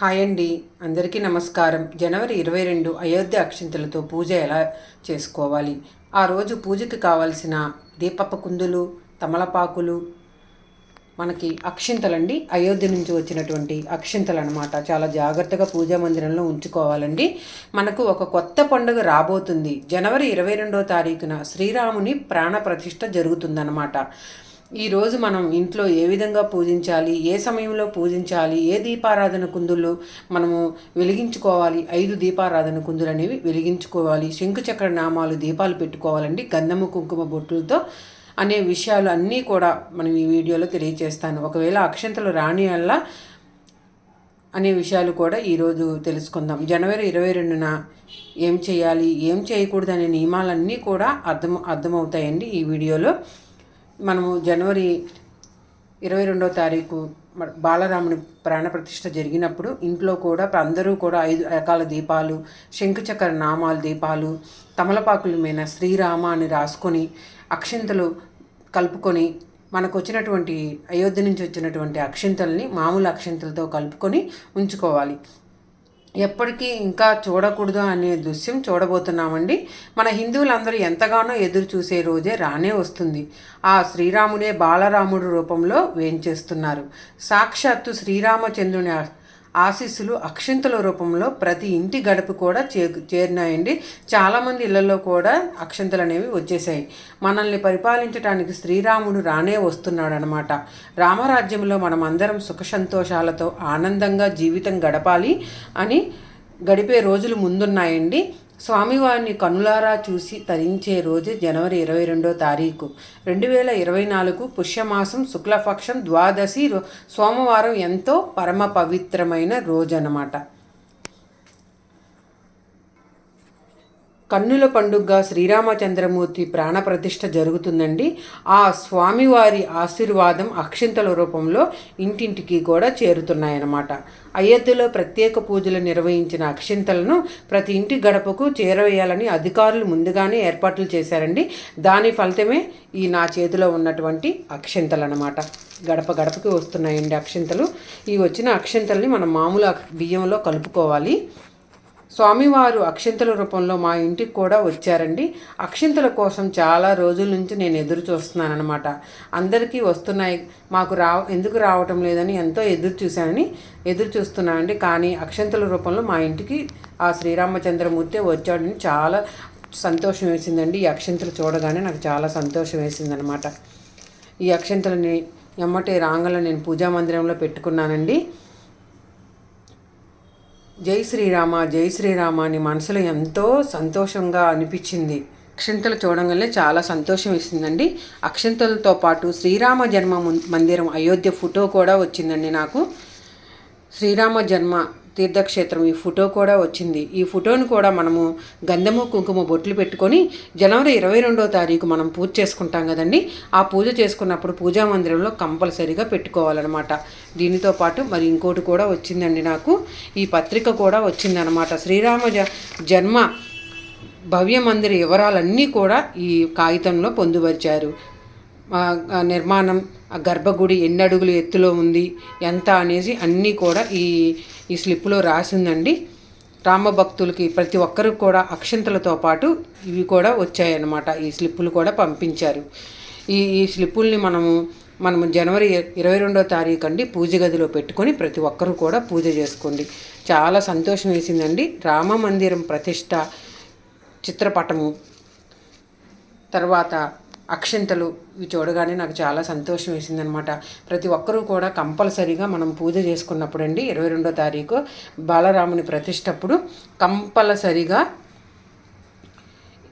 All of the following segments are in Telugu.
హాయ్ అండి. అందరికీ నమస్కారం. జనవరి ఇరవై రెండు అయోధ్య అక్షింతలతో పూజ ఎలా చేసుకోవాలి? ఆ రోజు పూజకి కావాల్సిన దీపప్ప కుందులు తమలపాకులు మనకి అక్షింతలండి. అయోధ్య నుంచి వచ్చినటువంటి అక్షింతలు అనమాట చాలా జాగ్రత్తగా పూజా మందిరంలో ఉంచుకోవాలండి. మనకు ఒక కొత్త పండుగ రాబోతుంది. జనవరి ఇరవై రెండో తారీఖున శ్రీరాముని ప్రాణ ప్రతిష్ఠ జరుగుతుందన్నమాట ఈరోజు మనం ఇంట్లో ఏ విధంగా పూజించాలి ఏ సమయంలో పూజించాలి ఏ దీపారాధన కుందులు మనము వెలిగించుకోవాలి ఐదు దీపారాధన కుందులు అనేవి వెలిగించుకోవాలి శంకుచక్ర నామాలు దీపాలు పెట్టుకోవాలండి గంధము కుంకుమ బొట్టులతో అనే విషయాలు అన్నీ కూడా మనం ఈ వీడియోలో తెలియజేస్తాను ఒకవేళ అక్షంతలు రాని వల్ల అనే విషయాలు కూడా ఈరోజు తెలుసుకుందాం. జనవరి ఇరవై రెండున ఏం చేయాలి ఏం చేయకూడదు అనే నియమాలన్నీ కూడా అర్థం అర్థమవుతాయండి ఈ వీడియోలో. మనము జనవరి ఇరవై రెండో తారీఖు మ- బాలరాముని ప్రాణప్రతిష్ఠ జరిగినప్పుడు ఇంట్లో కూడా అందరూ కూడా ఐదు రకాల దీపాలు శంకుచక్ర నామాలు దీపాలు తమలపాకుల మీద శ్రీరామ అని రాసుకొని అక్షింతలు కలుపుకొని మనకు వచ్చినటువంటి అయోధ్య నుంచి వచ్చినటువంటి అక్షింతల్ని మామూలు అక్షింతలతో కలుపుకొని ఉంచుకోవాలి. ఎప్పటికీ ఇంకా చూడకూడదు అనే దృశ్యం చూడబోతున్నామండి. మన హిందువులందరూ ఎంతగానో ఎదురు చూసే రోజే రానే వస్తుంది. ఆ శ్రీరామునే బాలరాముడు రూపంలో వేంచేస్తున్నారు. సాక్షాత్తు శ్రీరామచంద్రుని ఆశీస్సులు అక్షింతల రూపంలో ప్రతి ఇంటి గడప కూడా చే చేరినాయండి. చాలామంది ఇళ్ళలో కూడా అక్షింతలు అనేవి వచ్చేసాయి. మనల్ని పరిపాలించడానికి శ్రీరాముడు రానే వస్తున్నాడు అనమాట రామరాజ్యంలో మనం అందరం సుఖ సంతోషాలతో ఆనందంగా జీవితం గడపాలి అని గడిపే రోజులు ముందున్నాయండి. స్వామివారిని కనులారా చూసి తరించే రోజు జనవరి ఇరవై రెండో తారీఖు. రెండు వేల ఇరవై నాలుగు పుష్యమాసం శుక్లపక్షం ద్వాదశి రో- సోమవారం ఎంతో పరమ పవిత్రమైన రోజు అన్నమాట కన్నుల పండుగగా శ్రీరామచంద్రమూర్తి ప్రాణప్రతిష్ఠ జరుగుతుందండి. ఆ స్వామివారి ఆశీర్వాదం అక్షింతల రూపంలో ఇంటింటికి కూడా చేరుతున్నాయన్నమాట. అయోధ్యలో ప్రత్యేక పూజలు నిర్వహించిన అక్షింతలను ప్రతి ఇంటి గడపకు చేరవేయాలని అధికారులు ముందుగానే ఏర్పాట్లు చేశారండి. దాని ఫలితమే ఈ నా చేతిలో ఉన్నటువంటి అక్షింతలు అనమాట గడప గడపకి వస్తున్నాయండి అక్షింతలు. ఈ వచ్చిన అక్షింతల్ని మనం మామూలు బియ్యంలో కలుపుకోవాలి. స్వామివారు అక్షింతల రూపంలో మా ఇంటికి కూడా వచ్చారండి. అక్షింతల కోసం చాలా రోజుల నుంచి నేను ఎదురు చూస్తున్నాను అనమాట అందరికీ వస్తున్నాయి. మాకు రా ఎందుకు రావటం లేదని ఎంతో ఎదురు చూశానని ఎదురు చూస్తున్నానండి. కానీ అక్షింతల రూపంలో మా ఇంటికి ఆ శ్రీరామచంద్రమూర్తి వచ్చాడని చాలా సంతోషం వేసిందండి. ఈ అక్షింతలు చూడగానే నాకు చాలా సంతోషం వేసిందనమాట ఈ అక్షింతలని ఎమ్మటే రాంగల నేను పూజా మందిరంలో పెట్టుకున్నానండి. జై శ్రీరామ జై శ్రీరామ అని మనసులో ఎంతో సంతోషంగా అనిపించింది. అక్షంతలు చూడంగానే చాలా సంతోషం ఇస్తుందండి అక్షంతలతో పాటు శ్రీరామ జన్మ మందిరం అయోధ్య ఫోటో కూడా వచ్చిందండి నాకు. శ్రీరామ జన్మ తీర్థక్షేత్రం. ఈ ఫోటో కూడా వచ్చింది. ఈ ఫోటోను కూడా మనము గంధము కుంకుమ బొట్లు పెట్టుకొని జనవరి ఇరవై రెండో తారీఖు మనం పూజ చేసుకుంటాం కదండి. ఆ పూజ చేసుకున్నప్పుడు పూజా మందిరంలో కంపల్సరీగా పెట్టుకోవాలన్నమాట. దీనితో పాటు మరి ఇంకోటి కూడా వచ్చిందండి నాకు. ఈ పత్రిక కూడా వచ్చిందనమాట శ్రీరామ జ జన్మ భవ్య మందిర వివరాలన్నీ కూడా ఈ కాగితంలో పొందుపరిచారు. నిర్మాణం ఆ గర్భగుడి ఎన్ని అడుగులు ఎత్తులో ఉంది ఎంత అనేసి అన్నీ కూడా ఈ ఈ స్లిప్లో రాసిందండి. రామభక్తులకి ప్రతి ఒక్కరికి కూడా అక్షంతలతో పాటు ఇవి కూడా వచ్చాయన్నమాట ఈ స్లిప్పులు కూడా పంపించారు. ఈ ఈ స్లిప్పుల్ని మనము మనము జనవరి ఇరవై రెండో తారీఖు అండి పూజ గదిలో పెట్టుకొని ప్రతి ఒక్కరూ కూడా పూజ చేసుకోండి. చాలా సంతోషం వేసిందండి. రామ మందిరం ప్రతిష్ట చిత్రపటము తర్వాత అక్షంతలు ఇవి చూడగానే నాకు చాలా సంతోషం వేసింది అనమాట ప్రతి ఒక్కరూ కూడా కంపల్సరీగా మనం పూజ చేసుకున్నప్పుడు అండి ఇరవై రెండో తారీఖు బాలరాముని ప్రతిష్టప్పుడు కంపల్సరిగా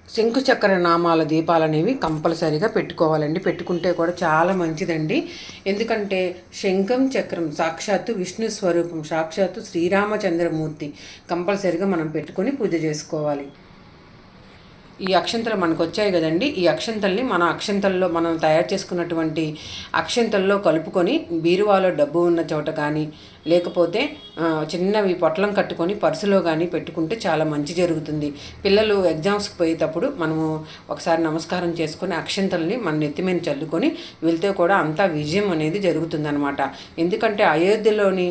శంకుచక్ర నామాల దీపాలు అనేవి కంపల్సరీగా పెట్టుకోవాలండి. పెట్టుకుంటే కూడా చాలా మంచిదండి. ఎందుకంటే శంఖం చక్రం సాక్షాత్తు విష్ణు స్వరూపం సాక్షాత్తు శ్రీరామచంద్రమూర్తి కంపల్సరీగా మనం పెట్టుకొని పూజ చేసుకోవాలి. ఈ అక్షంతలు మనకు వచ్చాయి కదండి. ఈ అక్షంతల్ని మన అక్షంతల్లో మనం తయారు చేసుకున్నటువంటి అక్షంతల్లో కలుపుకొని బీరువాలో డబ్బు ఉన్న చోట కానీ లేకపోతే చిన్నవి పొట్లం కట్టుకొని పర్సులో కానీ పెట్టుకుంటే చాలా మంచి జరుగుతుంది. పిల్లలు ఎగ్జామ్స్కి పోయేటప్పుడు మనము ఒకసారి నమస్కారం చేసుకొని అక్షంతల్ని మన నెత్తిమీద చల్లుకొని వెళ్తే కూడా అంతా విజయం అనేది జరుగుతుందనమాట ఎందుకంటే అయోధ్యలోని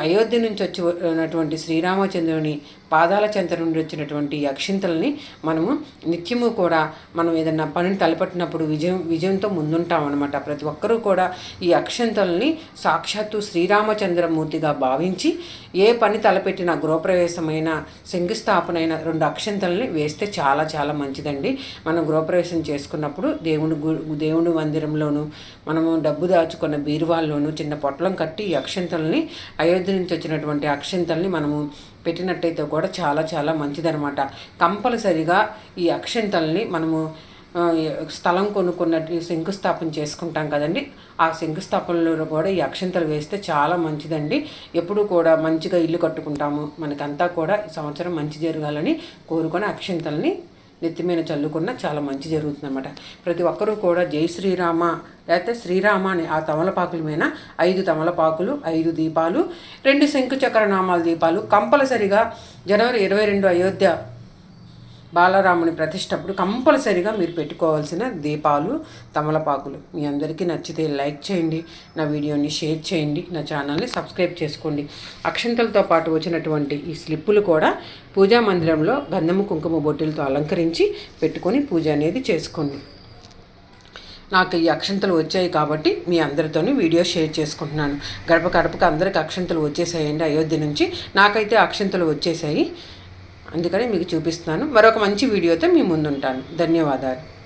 అయోధ్య నుంచి వచ్చినటువంటి శ్రీరామచంద్రుని పాదాల చెంత నుండి వచ్చినటువంటి అక్షింతల్ని మనము నిత్యము కూడా మనం ఏదన్నా పనిని తలపెట్టినప్పుడు విజయం విజయంతో ముందుంటాం అనమాట ప్రతి ఒక్కరూ కూడా ఈ అక్షంతల్ని సాక్షాత్తు శ్రీరామచంద్రమూర్తిగా భావించి ఏ పని తలపెట్టిన గృహప్రవేశమైన శంకుస్థాపనైన రెండు అక్షంతల్ని వేస్తే చాలా చాలా మంచిదండి. మనం గృహప్రవేశం చేసుకున్నప్పుడు దేవుని దేవుని మందిరంలోను మనము డబ్బు దాచుకున్న బీరువాల్లోనూ చిన్న పొట్లం కట్టి ఈ అక్షంతల్ని అయోధ్య నుంచి వచ్చినటువంటి అక్షంతల్ని మనము పెట్టినట్టయితే కూడా చాలా చాలా మంచిదనమాట. కంపల్సరిగా ఈ అక్షంతల్ని మనము స్థలం కొనుక్కున్నట్టు శంకుస్థాపన చేసుకుంటాం కదండి. ఆ శంకుస్థాపనలో కూడా ఈ అక్షంతలు వేస్తే చాలా మంచిదండి. ఎప్పుడు కూడా మంచిగా ఇల్లు కట్టుకుంటాము. మనకంతా కూడా ఈ సంవత్సరం మంచి జరగాలని కోరుకొని అక్షంతల్ని నెత్తి మీద చల్లుకున్న చాలా మంచి జరుగుతుందన్నమాట. ప్రతి ఒక్కరూ కూడా జై శ్రీరామ లేకపోతే శ్రీరామ అని ఆ తమలపాకుల మీద ఐదు తమలపాకులు ఐదు దీపాలు రెండు శంకు చక్ర నామాల దీపాలు కంపల్సరిగా జనవరి ఇరవై రెండు అయోధ్య బాలరాముని ప్రతిష్టప్పుడు కంపల్సరిగా మీరు పెట్టుకోవాల్సిన దీపాలు తమలపాకులు. మీ అందరికీ నచ్చితే లైక్ చేయండి నా వీడియోని షేర్ చేయండి నా ఛానల్ని సబ్స్క్రైబ్ చేసుకోండి. అక్షంతలతో పాటు వచ్చినటువంటి ఈ స్లిప్పులు కూడా పూజా మందిరంలో గంధము కుంకుమ బొట్టెలతో అలంకరించి పెట్టుకొని పూజ అనేది చేసుకోండి. నాకు ఈ అక్షంతలు వచ్చాయి కాబట్టి మీ అందరితోని వీడియో షేర్ చేసుకుంటున్నాను. గడప గడపకు అందరికి అక్షంతలు వచ్చేసాయండి. అయోధ్య నుంచి నాకైతే అక్షంతలు వచ్చేసాయి. అందుకని మీకు చూపిస్తున్నాను. మరొక మంచి వీడియోతో మీ ముందుంటాను. ధన్యవాదాలు.